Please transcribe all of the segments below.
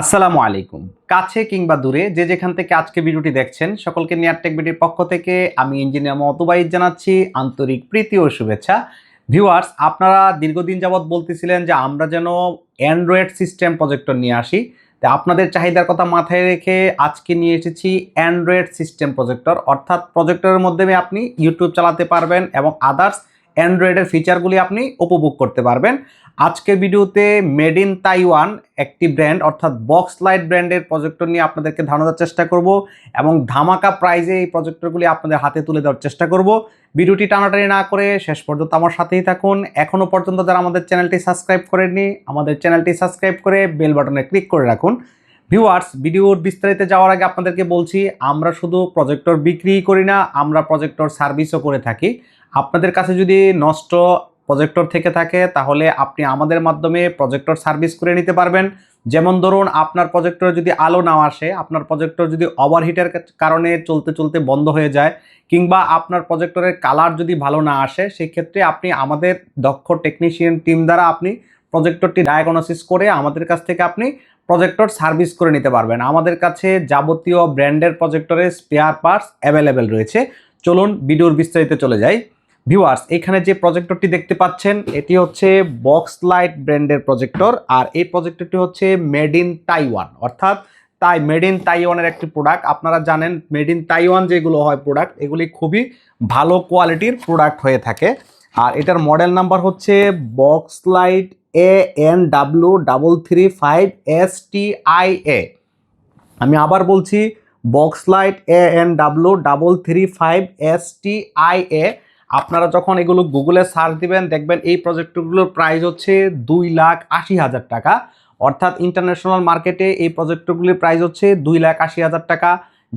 আসসালামু আলাইকুম। কাছে কিংবা দূরে, যে যেখান থেকে আজকে ভিডিওটি দেখছেন, সকলকে নিয়ার টেক বিডির পক্ষ থেকে আমি ইঞ্জিনিয়ার মতবাইদ জানাচ্ছি। আন্তরিক প্রীতি ও শুভেচ্ছা। ভিউয়ার্স আপনারা দীর্ঘদিন যাবৎ বলতেছিলেন যে আমরা যেন অ্যান্ড্রয়েড সিস্টেম প্রজেক্টর নিয়ে আসি। তো আপনাদের চাহিদার কথা মাথায় রেখে আজকে নিয়ে এসেছি অ্যান্ড্রয়েড সিস্টেম প্রজেক্টর অর্থাৎ প্রজেক্টরের মাধ্যমে আপনি ইউটিউব চালাতে পারবেন এবং আদার্স অ্যান্ড্রয়েডের ফিচারগুলি আপনি উপভোগ করতে পারবেন। আজকের ভিডিওতে মেড ইন তাইওয়ান একটি ব্র্যান্ড অর্থাৎ বক্স লাইট ব্র্যান্ডের প্রজেক্টর নিয়ে আপনাদেরকে ধারণা দেওয়ার চেষ্টা করব এবং ধামাকা প্রাইজে এই প্রজেক্টরগুলি আপনাদের হাতে তুলে দেওয়ার চেষ্টা করব। ভিডিওটি টানাটানি না করে শেষ পর্যন্ত আমার সাথেই থাকুন। এখনও পর্যন্ত যারা আমাদের চ্যানেলটি সাবস্ক্রাইব করেননি, আমাদের চ্যানেলটি সাবস্ক্রাইব করে বেল বাটনে ক্লিক করে রাখুন। ভিউয়ার্স ভিডিওর বিস্তারিতে যাওয়ার আগে আপনাদেরকে বলছি, আমরা শুধু প্রজেক্টর বিক্রি করি না, আমরা প্রজেক্টর সার্ভিসও করে থাকি। আপনাদের কাছে যদি নষ্ট প্রজেক্টর থেকে থাকে, তাহলে আপনি আমাদের মাধ্যমে প্রজেক্টর সার্ভিস করে নিতে পারবেন। যেমন ধরুন, আপনার প্রজেক্টরে যদি আলো না আসে, আপনার প্রজেক্টর যদি ওভারহিটের কারণে চলতে চলতে বন্ধ হয়ে যায়, কিংবা আপনার প্রজেক্টরের কালার যদি ভালো না আসে, সেক্ষেত্রে আপনি আমাদের দক্ষ টেকনিশিয়ান টিম দ্বারা আপনি প্রজেক্টরটি ডায়াগনোসিস করে আমাদের কাছ থেকে আপনি প্রজেক্টর সার্ভিস করে নিতে পারবেন। আমাদের কাছে যাবতীয় ব্র্যান্ডের প্রজেক্টরের স্পেয়ার পার্টস অ্যাভেলেবেল রয়েছে। চলুন ভিডিওর বিস্তারিতে চলে যাই। ভিউয়ার্স এখানে যে প্রজেক্টরটি দেখতে পাচ্ছেন, এটি হচ্ছে বক্স লাইট ব্র্যান্ডের প্রজেক্টর আর এই প্রজেক্টরটি হচ্ছে মেড ইন তাইওয়ান অর্থাৎ তাই মেড ইন তাইওয়ানের একটি প্রোডাক্ট আপনারা জানেন মেড ইন তাইওয়ান যেগুলো হয় প্রোডাক্ট এগুলি খুবই ভালো কোয়ালিটির প্রোডাক্ট হয়ে থাকে। আর এটার মডেল নাম্বার হচ্ছে box light A N W double three five S T I A আমি আবার বলছি box light A N W double three five S T I A আপনারা যখন এগুলো গুগলে সার্চ দিবেন, দেখবেন এই প্রজেক্টরগুলোর প্রাইস হচ্ছে দুই লাখ আশি হাজার টাকা। অর্থাৎ ইন্টারন্যাশনাল মার্কেটে এই প্রজেক্টরগুলির প্রাইস হচ্ছে দুই লাখ আশি হাজার টাকা।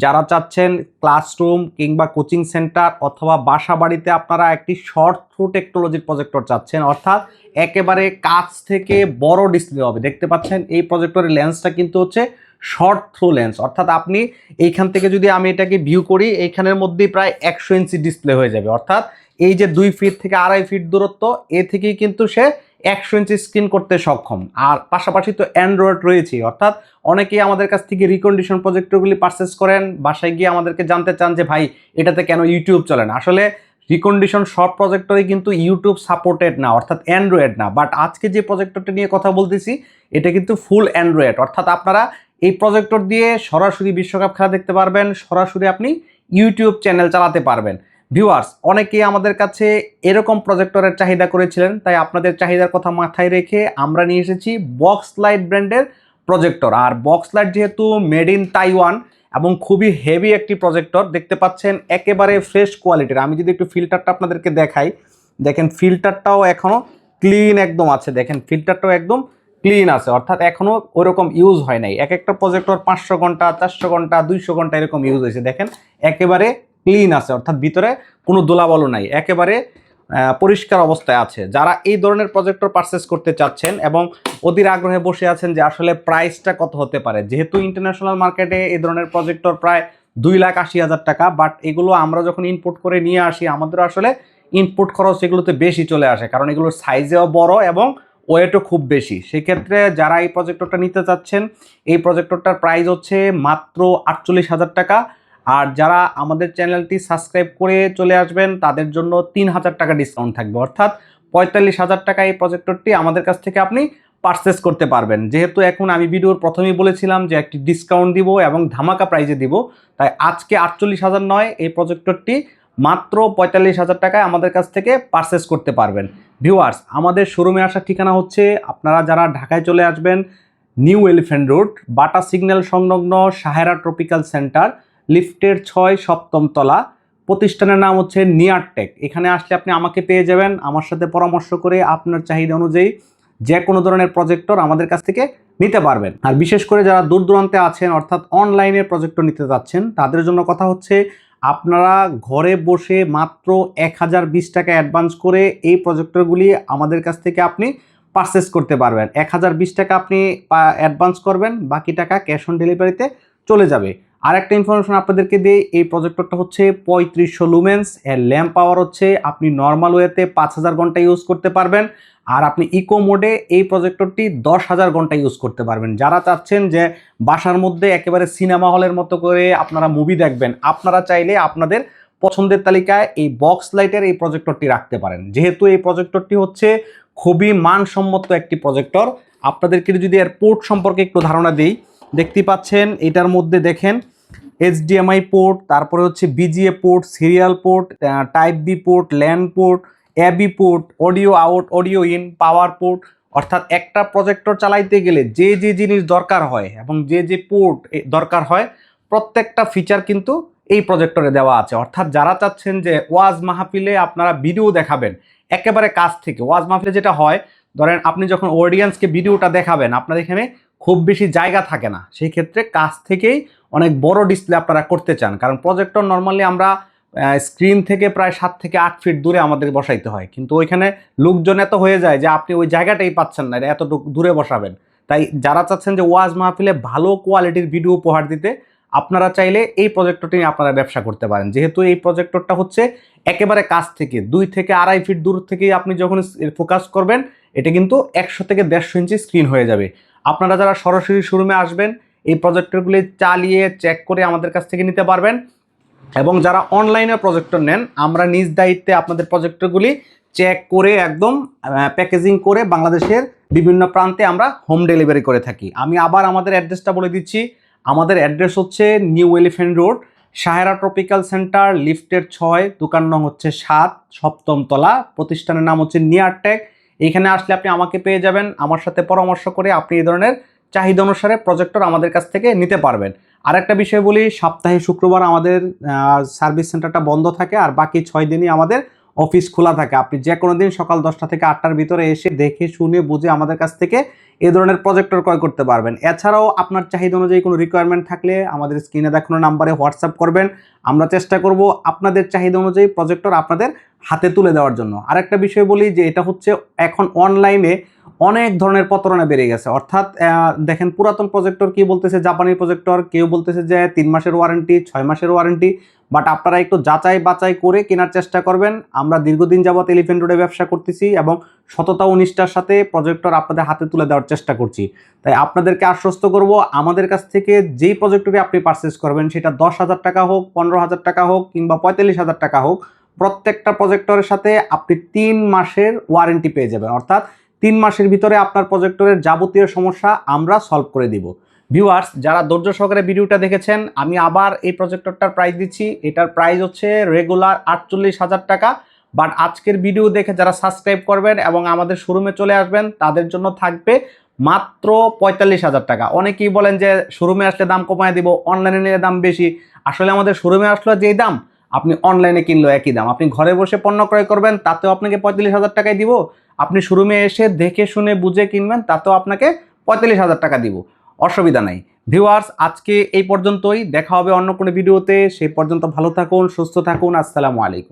যারা চাচ্ছেন ক্লাসরুম কিংবা কোচিং সেন্টার অথবা বাসা বাড়িতে আপনারা একটি শর্ট থ্রু টেকনোলজির প্রজেক্টর চাচ্ছেন, অর্থাৎ একেবারে কাছ থেকে বড় ডিসপ্লে হবে। দেখতে পাচ্ছেন, এই প্রজেক্টরের লেন্সটা কিন্তু হচ্ছে শর্ট থ্রু লেন্স অর্থাৎ আপনি এইখান থেকে যদি আমি এটাকে ভিউ করি, এইখানের মধ্যেই প্রায় একশো ইঞ্চি ডিসপ্লে হয়ে যাবে। অর্থাৎ এই যে দুই ফিট থেকে আড়াই ফিট দূরত্ব, এ থেকেই কিন্তু সে একশো ইঞ্চি স্ক্রিন করতে সক্ষম। আর পাশাপাশি তো অ্যান্ড্রয়েড রয়েছে অর্থাৎ অনেকেই আমাদের কাছ থেকে রিকন্ডিশন প্রজেক্টরগুলি পারচেস করেন, বাসায় গিয়ে আমাদেরকে জানতে চান যে, ভাই, এটাতে কেন ইউটিউব চলে না? আসলে রিকন্ডিশন সব প্রজেক্টরে কিন্তু ইউটিউব সাপোর্টেড না, অর্থাৎ অ্যান্ড্রয়েড না। বাট আজকে যে প্রজেক্টরটা নিয়ে কথা বলতেছি, এটা কিন্তু ফুল অ্যান্ড্রয়েড অর্থাৎ আপনারা এই প্রজেক্টর দিয়ে সরাসরি বিশ্বকাপ খেলা দেখতে পারবেন, সরাসরি আপনি ইউটিউব চ্যানেল চালাতে পারবেন। ভিউয়ার্স অনেকেই আমাদের কাছে এরকম প্রজেক্টরের চাহিদা করেছিলেন, তাই আপনাদের চাহিদার কথা মাথায় রেখে আমরা নিয়ে এসেছি বক্স লাইট ব্র্যান্ডের প্রজেক্টর আর বক্স লাইট যেহেতু মেড ইন তাইওয়ান এবং খুবই হেভি একটি প্রজেক্টর দেখতে পাচ্ছেন একেবারে ফ্রেশ কোয়ালিটির আমি যদি একটু ফিল্টারটা আপনাদেরকে দেখাই, দেখেন ফিল্টারটাও এখনও ক্লিন একদম আছে। দেখেন ফিল্টারটাও একদম ক্লিন আছে, অর্থাৎ এখনও ওরকম ইউজ হয় নাই। এক একটা প্রজেক্টর পাঁচশো ঘণ্টা, চারশো ঘণ্টা, দুইশো ঘণ্টা এরকম ইউজ হয়েছে। দেখেন একেবারে ক্লিন আছে, অর্থাৎ ভিতরে কোনো দোলাবলও নাই, একেবারে পরিষ্কার অবস্থায় আছে। যারা এই ধরনের প্রজেক্টর পারচেস করতে চাচ্ছেন এবং অধীর আগ্রহে বসে আছেন যে আসলে প্রাইসটা কত হতে পারে, যেহেতু ইন্টারন্যাশনাল মার্কেটে এই ধরনের প্রজেক্টর প্রায় দুই লাখ আশি হাজার টাকা বাট এগুলো আমরা যখন ইনপুট করে নিয়ে আসি আমাদের আসলে ইনপুট খরচ এগুলোতে বেশি চলে আসে, কারণ এগুলোর সাইজেও বড় এবং ওয়েটও খুব বেশি। সেক্ষেত্রে যারা এই প্রজেক্টরটা নিতে চাচ্ছেন, এই প্রজেক্টরটার প্রাইস হচ্ছে মাত্র আটচল্লিশ হাজার টাকা আর যারা আমাদের চ্যানেলটি সাবস্ক্রাইব করে চলে আসবেন, তাদের জন্য তিন হাজার টাকা ডিসকাউন্ট থাকবে। অর্থাৎ পঁয়তাল্লিশ হাজার টাকা এই প্রজেক্টরটি আমাদের কাছ থেকে আপনি পারচেস করতে পারবেন। যেহেতু এখন আমি ভিডিওর প্রথমেই বলেছিলাম যে একটি ডিসকাউন্ট দিব এবং ধামাকা প্রাইজে দিব, তাই আজকে আটচল্লিশ হাজার নয়, এই প্রজেক্টরটি মাত্র পঁয়তাল্লিশ হাজার টাকায় আমাদের কাছ থেকে পারচেস করতে পারবেন। ভিউয়ার্স আমাদের শোরুমে আসার ঠিকানা হচ্ছে আপনারা যারা ঢাকায় চলে আসবেন New Elephant Road Bata signal সংলগ্ন সাহেরা ট্রপিক্যাল সেন্টার লিফটের ছয় সপ্তম তলা। প্রতিষ্ঠানের নাম হচ্ছে নিয়ারটেক। এখানে আসলে আপনি আমাকে পেয়ে যাবেন, আমার সাথে পরামর্শ করে আপনার চাহিদা অনুযায়ী যে কোনো ধরনের প্রজেক্টর আমাদের কাছ থেকে নিতে পারবেন। আর বিশেষ করে যারা দূর দূরান্তে আছেন, অর্থাৎ অনলাইনে প্রজেক্টর নিতে যাচ্ছেন, তাদের জন্য কথা হচ্ছে, আপনারা ঘরে বসে মাত্র এক হাজার বিশ টাকা অ্যাডভান্স করে এই প্রজেক্টরগুলি আমাদের কাছ থেকে আপনি পারচেস করতে পারবেন। এক হাজার বিশ টাকা আপনি অ্যাডভান্স করবেন, বাকি টাকা ক্যাশ অন ডেলিভারিতে চলে যাবে। আর একটা ইনফরমেশন আপনাদেরকে দিই, এই প্রজেক্টরটা হচ্ছে পঁয়ত্রিশশো লুমেন্স এর ল্যাম্প পাওয়ার হচ্ছে, আপনি নর্মাল ওয়েতে পাঁচ হাজার ঘণ্টা ইউজ করতে পারবেন, আর আপনি ইকো মোডে এই প্রজেক্টরটি দশ হাজার ঘণ্টা ইউজ করতে পারবেন। যারা চাচ্ছেন যে বাসার মধ্যে একেবারে সিনেমা হলের মতো করে আপনারা মুভি দেখবেন, আপনারা চাইলে আপনাদের পছন্দের তালিকায় এই বক্স লাইটের এই প্রজেক্টরটি রাখতে পারেন। যেহেতু এই প্রজেক্টরটি হচ্ছে খুবই মানসম্মত একটি প্রজেক্টর আপনাদেরকে যদি এর পোর্ট সম্পর্কে একটু ধারণা দিই, দেখতে পাচ্ছেন, এটার মধ্যে দেখেন এইচডিএমআই পোর্ট তারপরে হচ্ছে VGA port serial port type B port LAN port USB port audio out audio in power port অর্থাৎ একটা প্রজেক্টর চালাইতে গেলে যে যে জিনিস দরকার হয় এবং যে যে পোর্ট দরকার হয়, প্রত্যেকটা ফিচার কিন্তু এই প্রজেক্টরে দেওয়া আছে। অর্থাৎ যারা চাচ্ছেন যে ওয়াজ মাহফিলে আপনারা ভিডিও দেখাবেন, একেবারে কাছ থেকে, ওয়াজ মাহফিলে যেটা হয়, ধরেন আপনি যখন অডিয়েন্সকে ভিডিওটা দেখাবেন আপনার এখানে খুব বেশি জায়গা থাকে না। সেই ক্ষেত্রে কাছ থেকেই অনেক বড় ডিসপ্লে আপনারা করতে চান। কারণ প্রজেক্টর নর্মালি আমরা স্ক্রিন থেকে প্রায় সাত থেকে আট ফিট দূরে আমাদের বসাইতে হয়। কিন্তু ওইখানে লোকজন এত হয়ে যায় যে আপনি ওই জায়গাটাই পাচ্ছেন না এতটুকু দূরে বসাবেন। তাই যারা চাচ্ছেন যে ওয়াজ মাহফিলে ভালো কোয়ালিটির ভিডিও উপহার দিতে, আপনারা চাইলে এই প্রজেক্টরটি নিয়ে আপনারা ব্যবসা করতে পারেন। যেহেতু এই প্রজেক্টরটা হচ্ছে একেবারে কাছ থেকে, দুই থেকে আড়াই ফিট দূর থেকেই আপনি যখন ফোকাস করবেন, এটা কিন্তু একশো থেকে দেড়শো ইঞ্চি স্ক্রিন হয়ে যাবে। আপনারা যারা সরাসরি শোরুমে আসবেন, এই প্রজেক্টরগুলি চালিয়ে চেক করে আমাদের কাছ থেকে নিতে পারবেন। এবং যারা অনলাইনে প্রজেক্টর নেন, আমরা নিজ দায়িত্বে আপনাদের প্রজেক্টরগুলি চেক করে একদম প্যাকেজিং করে বাংলাদেশের বিভিন্ন প্রান্তে আমরা হোম ডেলিভারি করে থাকি। আমি আবার আমাদের অ্যাড্রেসটা বলে দিচ্ছি। আমাদের অ্যাড্রেস হচ্ছে New Elephant Road Sahera tropical centre লিফটের ছয়, দোকান নং হচ্ছে সাত, সপ্তম তলা, প্রতিষ্ঠানের নাম হচ্ছে নিয়ারটেক এইখানে আসলে আপনি আমাকে পেয়ে যাবেন, আমার সাথে পরামর্শ করে আপনি এই ধরনের চাহিদা অনুসারে প্রজেক্টর আমাদের কাছ থেকে নিতে পারবেন। আর একটা বিষয় বলি, সপ্তাহে শুক্রবার আমাদের সার্ভিস সেন্টারটা বন্ধ থাকে আর বাকি ছয় দিনই আমাদের অফিস খোলা থাকে। আপনি যে কোনো দিন সকাল দশটা থেকে আটটার ভিতরে এসে দেখে, শুনে, বুঝে আমাদের কাছ থেকে এ ধরনের প্রজেক্টর ক্রয় করতে পারবেন। এছাড়াও আপনার চাহিদা অনুযায়ী কোনো রিকোয়ারমেন্ট থাকলে আমাদের স্ক্রিনে দেখানো নাম্বারে হোয়াটসঅ্যাপ করবেন। আমরা চেষ্টা করব আপনাদের চাহিদা অনুযায়ী প্রজেক্টর আপনাদের হাতে তুলে দেওয়ার জন্য। আরেকটা বিষয় বলি যে, এটা হচ্ছে এখন অনলাইনে অনেক ধরনের প্রতারণা বেড়ে গেছে। অর্থাৎ দেখেন পুরাতন প্রজেক্টর কি বলতেছে? জাপানি প্রজেক্টর কেউ বলতেছে যে, তিন মাসের ওয়ারেন্টি ছয় মাসের ওয়ারেন্টি বাট আপনারা একটু যাচাই বাছাই করে কেনার চেষ্টা করবেন। আমরা দীর্ঘদিন যাবৎ এলিফেন্ট রোডে ব্যবসা করতেছি এবং সততা ও নিষ্ঠার সাথে প্রজেক্টর আপনাদের হাতে তুলে দেওয়ার চেষ্টা করছি। তাই আপনাদেরকে আশ্বস্ত করব, আমাদের কাছ থেকে যেই প্রজেক্টরই আপনি পারচেস করবেন, সেটা দশ হাজার টাকা হোক, পনেরো হাজার টাকা হোক, কিংবা পঁয়তাল্লিশ হাজার টাকা হোক, প্রত্যেকটা প্রজেক্টরের সাথে আপনি তিন মাসের ওয়ারেন্টি পেয়ে যাবেন। অর্থাৎ তিন মাসের ভিতরে আপনার প্রজেক্টরের যাবতীয় সমস্যা আমরা সলভ করে দিব। ভিউয়ার্স যারা ধৈর্য সহকারে ভিডিওটা দেখেছেন, আমি আবার এই প্রজেক্টরটার প্রাইস দিচ্ছি। এটার প্রাইস হচ্ছে রেগুলার আটচল্লিশ হাজার টাকা। বাট আজকের ভিডিও দেখে যারা সাবস্ক্রাইব করবেন এবং আমাদের শোরুমে চলে আসবেন, তাদের জন্য থাকবে মাত্র পঁয়তাল্লিশ হাজার টাকা। অনেকেই বলেন যে শোরুমে আসলে দাম কমায় দিব অনলাইনে নিলে দাম বেশি। আসলে আমাদের শোরুমে আসলে যেই দাম, আপনি অনলাইনে কিনলো একই দাম। আপনি ঘরে বসে পণ্য ক্রয় করবেন, তাতেও আপনাকে পঁয়তাল্লিশ হাজার টাকায় দিব। আপনি শোরুমে এসে দেখে শুনে বুঝে কিনবেন, তাতেও আপনাকে পঁয়তাল্লিশ হাজার টাকা দিব। অসুবিধা নাই। ভিউয়ার্স, আজকে এই পর্যন্তই। দেখা হবে অন্য কোনো ভিডিওতে। সেই পর্যন্ত ভালো থাকুন, সুস্থ থাকুন। আসসালামু আলাইকুম।